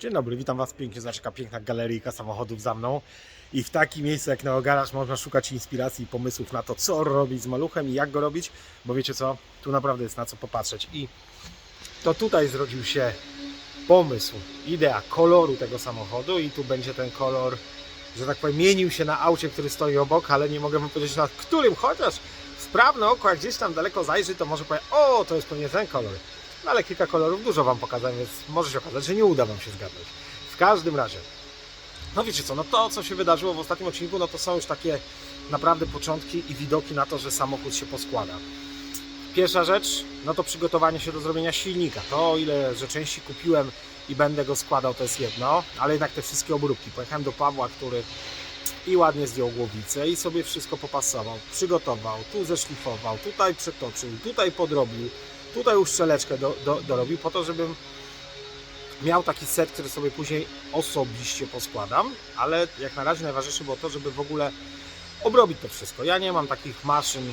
Dzień dobry, witam Was pięknie, znaczy piękna galeryjka samochodów za mną. I w takim miejscu jak Neogaraż można szukać inspiracji i pomysłów na to, co robić z maluchem i jak go robić, bo wiecie co, tu naprawdę jest na co popatrzeć. I to tutaj zrodził się pomysł, idea koloru tego samochodu i tu będzie ten kolor, że tak powiem, mienił się na aucie, który stoi obok, ale nie mogę wam powiedzieć nad którym, chociaż sprawne oko, jak gdzieś tam daleko zajrzy, to może powie, o, to jest pewnie ten kolor. No ale kilka kolorów dużo Wam pokazałem, więc może się okazać, że nie uda Wam się zgadnąć. W każdym razie, no wiecie co, no to co się wydarzyło w ostatnim odcinku, no to są już takie naprawdę początki i widoki na to, że samochód się poskłada. Pierwsza rzecz, no to przygotowanie się do zrobienia silnika. To ile, że części kupiłem i będę go składał, to jest jedno, ale jednak te wszystkie obróbki. Pojechałem do Pawła, który i ładnie zdjął głowicę i sobie wszystko popasował, przygotował, tu zeszlifował, tutaj przetoczył, tutaj podrobił, tutaj uszczeleczkę do, do, dorobił po to, żebym miał taki set, który sobie później osobiście poskładam, ale jak na razie najważniejsze było to, żeby w ogóle obrobić to wszystko. Ja nie mam takich maszyn,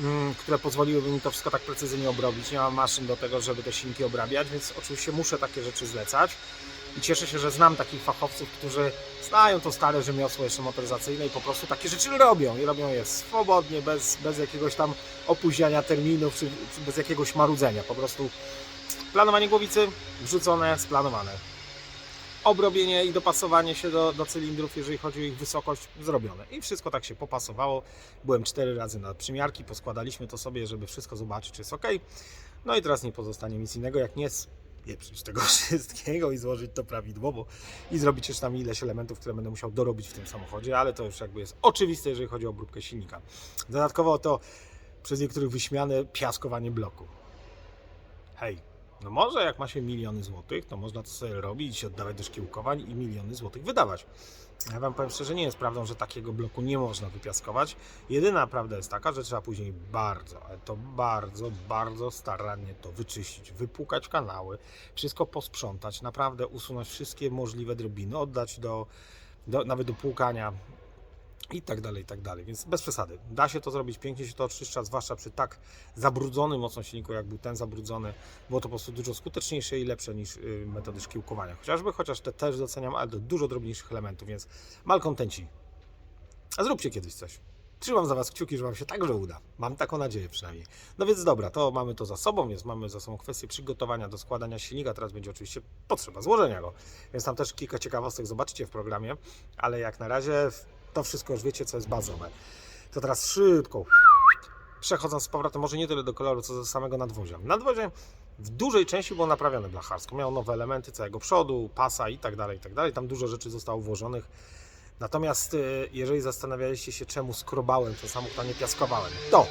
mm, które pozwoliłyby mi to wszystko tak precyzyjnie obrobić. Nie mam maszyn do tego, żeby te silniki obrabiać, więc oczywiście muszę takie rzeczy zlecać. I cieszę się, że znam takich fachowców, którzy znają to stare rzemiosło jeszcze motoryzacyjne i po prostu takie rzeczy robią. I robią je swobodnie, bez, bez jakiegoś tam opóźniania terminów, czy, czy bez jakiegoś marudzenia. Po prostu planowanie głowicy wrzucone, splanowane. Obrobienie i dopasowanie się do, do cylindrów, jeżeli chodzi o ich wysokość, zrobione. I wszystko tak się popasowało. Byłem cztery razy na przymiarki, poskładaliśmy to sobie, żeby wszystko zobaczyć, czy jest ok. No i teraz nie pozostanie nic innego, jak nie spieprzyć tego wszystkiego i złożyć to prawidłowo i zrobić jeszcze tam ileś elementów, które będę musiał dorobić w tym samochodzie, ale to już jakby jest oczywiste, jeżeli chodzi o obróbkę silnika. Dodatkowo to przez niektórych wyśmiane piaskowanie bloku. Hej, no może jak ma się miliony złotych, to można to sobie robić, oddawać do szkiełkowań i miliony złotych wydawać. Ja Wam powiem szczerze, nie jest prawdą, że takiego bloku nie można wypiaskować. Jedyna prawda jest taka, że trzeba później bardzo, ale to bardzo, bardzo starannie to wyczyścić, wypłukać kanały, wszystko posprzątać, naprawdę usunąć wszystkie możliwe drobiny, oddać do, do nawet do płukania i tak dalej, i tak dalej. Więc bez przesady. Da się to zrobić, pięknie się to oczyszcza, zwłaszcza przy tak zabrudzonym mocno silniku, jak był ten zabrudzony. Było to po prostu dużo skuteczniejsze i lepsze niż y, metody szkiełkowania. Chociażby, chociaż te też doceniam, ale do dużo drobniejszych elementów, więc malkontenci. A zróbcie kiedyś coś. Trzymam za Was kciuki, że Wam się także uda. Mam taką nadzieję przynajmniej. No więc dobra, to mamy to za sobą, więc mamy za sobą kwestię przygotowania do składania silnika. Teraz będzie oczywiście potrzeba złożenia go. Więc tam też kilka ciekawostek zobaczycie w programie, ale jak na razie to wszystko już wiecie, co jest bazowe. To teraz szybko przechodząc z powrotem, może nie tyle do koloru, co do samego nadwozia. Nadwozie w dużej części było naprawione blacharsko. Miało nowe elementy całego przodu, pasa i tak dalej, i tak dalej. Tam dużo rzeczy zostało włożonych. Natomiast y, jeżeli zastanawialiście się, czemu skrobałem to samochód, a nie piaskowałem, to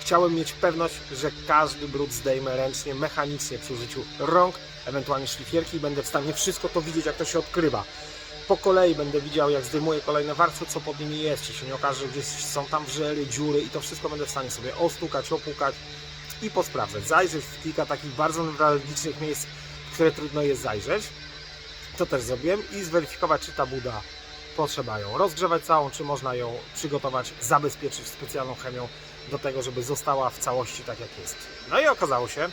chciałem mieć pewność, że każdy brud zdejmę ręcznie, mechanicznie przy użyciu rąk, ewentualnie szlifierki i będę w stanie wszystko to widzieć, jak to się odkrywa. Po kolei będę widział, jak zdejmuję kolejne warstwy, co pod nimi jest, czy się nie okaże, że gdzieś są tam wrzely, dziury i to wszystko będę w stanie sobie ostukać, opłukać i posprawdzać. Zajrzeć w kilka takich bardzo newralgicznych miejsc, w które trudno jest zajrzeć. To też zrobiłem i zweryfikować, czy ta buda potrzeba ją rozgrzewać całą, czy można ją przygotować, zabezpieczyć specjalną chemią do tego, żeby została w całości tak jak jest. No i okazało się,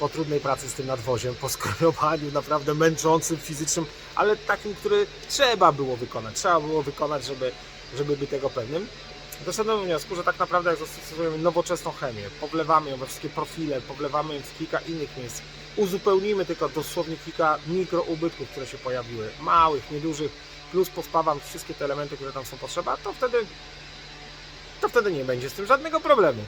po trudnej pracy z tym nadwoziem, po skrobowaniu naprawdę męczącym, fizycznym, ale takim, który trzeba było wykonać. Trzeba było wykonać, żeby, żeby być tego pewnym. Doszedłem do wniosku, że tak naprawdę jak zastosujemy nowoczesną chemię, powlewamy ją we wszystkie profile, powlewamy ją w kilka innych miejsc, uzupełnimy tylko dosłownie kilka mikro ubytków, które się pojawiły, małych, niedużych, plus pospawam wszystkie te elementy, które tam są potrzeba, to wtedy, to wtedy nie będzie z tym żadnego problemu.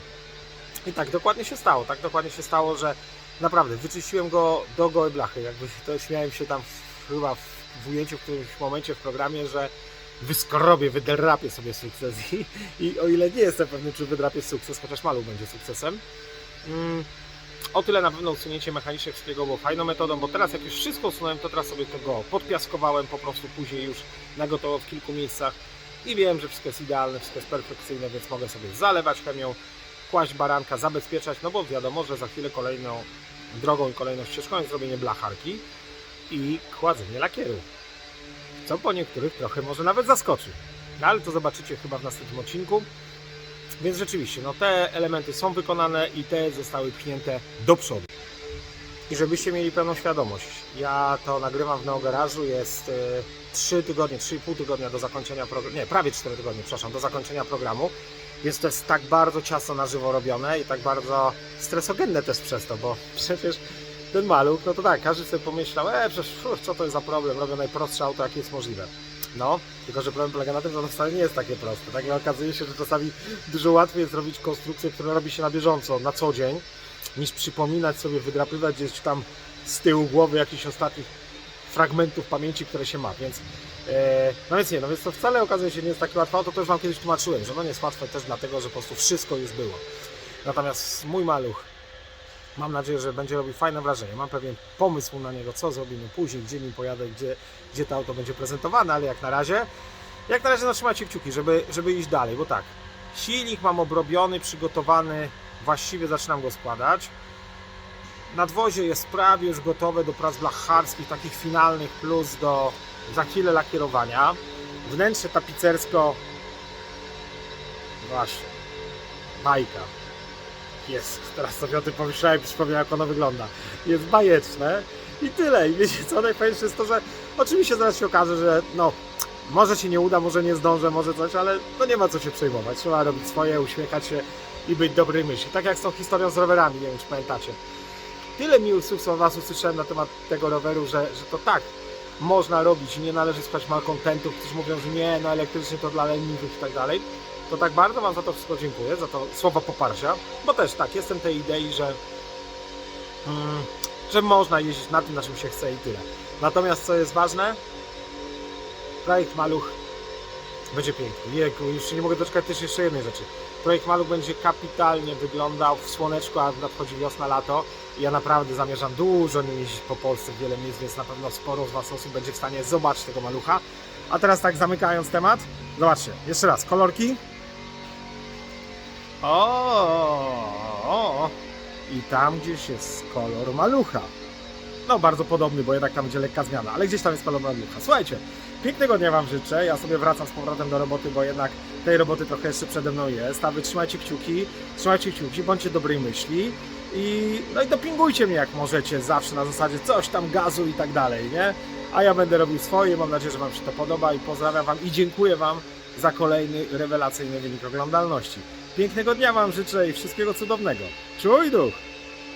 I tak dokładnie się stało. Tak dokładnie się stało, że naprawdę wyczyściłem go do gołej blachy. Jakby to śmiałem się tam w, chyba w ujęciu w którymś momencie w programie, że wyskrobię, wydrapię sobie sukces i, i o ile nie jestem pewny, czy wydrapię sukces, chociaż malu będzie sukcesem. Mm, o tyle na pewno usunięcie mechaniczne wszystkiego było fajną metodą, bo teraz jak już wszystko usunąłem, to teraz sobie tego podpiaskowałem po prostu później już na gotowo w kilku miejscach i wiem, że wszystko jest idealne, wszystko jest perfekcyjne, więc mogę sobie zalewać chemią, kłaść baranka, zabezpieczać, no bo wiadomo, że za chwilę kolejną drogą i kolejną ścieżką jest zrobienie blacharki i kładzenie lakieru. Co po niektórych trochę może nawet zaskoczy. No, ale to zobaczycie chyba w następnym odcinku. Więc rzeczywiście, no te elementy są wykonane i te zostały pchnięte do przodu. I żebyście mieli pełną świadomość, ja to nagrywam w Neogarażu, jest 3 tygodnie, 3,5 tygodnia do zakończenia programu, nie, prawie 4 tygodnie, przepraszam, do zakończenia programu, więc to jest tak bardzo ciasto na żywo robione i tak bardzo stresogenne też przez to, bo przecież ten maluch, no to tak, każdy sobie pomyślał, e, przecież co to jest za problem, robię najprostsze auto, jakie jest możliwe. No, tylko że problem polega na tym, że ono wcale nie jest takie proste. Tak i okazuje się, że czasami dużo łatwiej jest robić konstrukcję, która robi się na bieżąco, na co dzień, niż przypominać sobie, wydrapywać gdzieś tam z tyłu głowy jakichś ostatnich fragmentów pamięci, które się ma, więc e, no więc nie, no więc to wcale okazuje się nie jest takie łatwe, to też Wam kiedyś tłumaczyłem, że no nie jest łatwe też dlatego, że po prostu wszystko już było. Natomiast mój maluch, mam nadzieję, że będzie robił fajne wrażenie, mam pewien pomysł na niego, co zrobimy później, gdzie nim pojadę, gdzie, gdzie to auto będzie prezentowane, ale jak na razie, jak na razie no, trzymajcie kciuki, żeby, żeby iść dalej, bo tak, silnik mam obrobiony, przygotowany, właściwie zaczynam go składać, nadwozie jest prawie już gotowe do prac blacharskich, takich finalnych, plus do za chwilę lakierowania. Wnętrze tapicersko, właśnie, bajka. Jest, teraz sobie o tym pomyślałem, przypomniałem jak ono wygląda. Jest bajeczne i tyle. I wiecie co, najfajniejsze jest to, że oczywiście zaraz się okaże, że no, może się nie uda, może nie zdążę, może coś, ale no nie ma co się przejmować. Trzeba robić swoje, uśmiechać się i być dobrej myśli. Tak jak z tą historią z rowerami, nie wiem czy pamiętacie tyle miłych słów od Was usłyszałem na temat tego roweru, że, że to tak można robić nie należy słuchać malkontentów, którzy mówią, że nie, no elektrycznie to dla leniwych i tak dalej. To tak bardzo Wam za to wszystko dziękuję, za to słowa poparcia, bo też tak, jestem tej idei, że, mm, że można jeździć na tym, na czym się chce i tyle. Natomiast co jest ważne, projekt Maluch będzie piękny. Jejku, już się nie mogę doczekać też jeszcze jednej rzeczy. Projekt Maluch będzie kapitalnie wyglądał w słoneczku, a nadchodzi wiosna, lato. Ja naprawdę zamierzam dużo nim jeździć po Polsce, wiele miejsc, więc na pewno sporo z Was osób będzie w stanie zobaczyć tego malucha. A teraz tak zamykając temat, zobaczcie, jeszcze raz, kolorki. O, o, i tam gdzieś jest kolor malucha. No bardzo podobny, bo jednak tam będzie lekka zmiana, ale gdzieś tam jest kolor malucha. Słuchajcie, pięknego dnia Wam życzę. Ja sobie wracam z powrotem do roboty, bo jednak tej roboty trochę jeszcze przede mną jest. A Wy trzymajcie kciuki, trzymajcie kciuki, bądźcie dobrej myśli. I, no i dopingujcie mnie jak możecie, zawsze na zasadzie coś tam gazu i tak dalej, nie? A ja będę robił swoje, mam nadzieję, że Wam się to podoba i pozdrawiam Wam i dziękuję Wam za kolejny rewelacyjny wynik oglądalności. Pięknego dnia Wam życzę i wszystkiego cudownego. Czuj duch!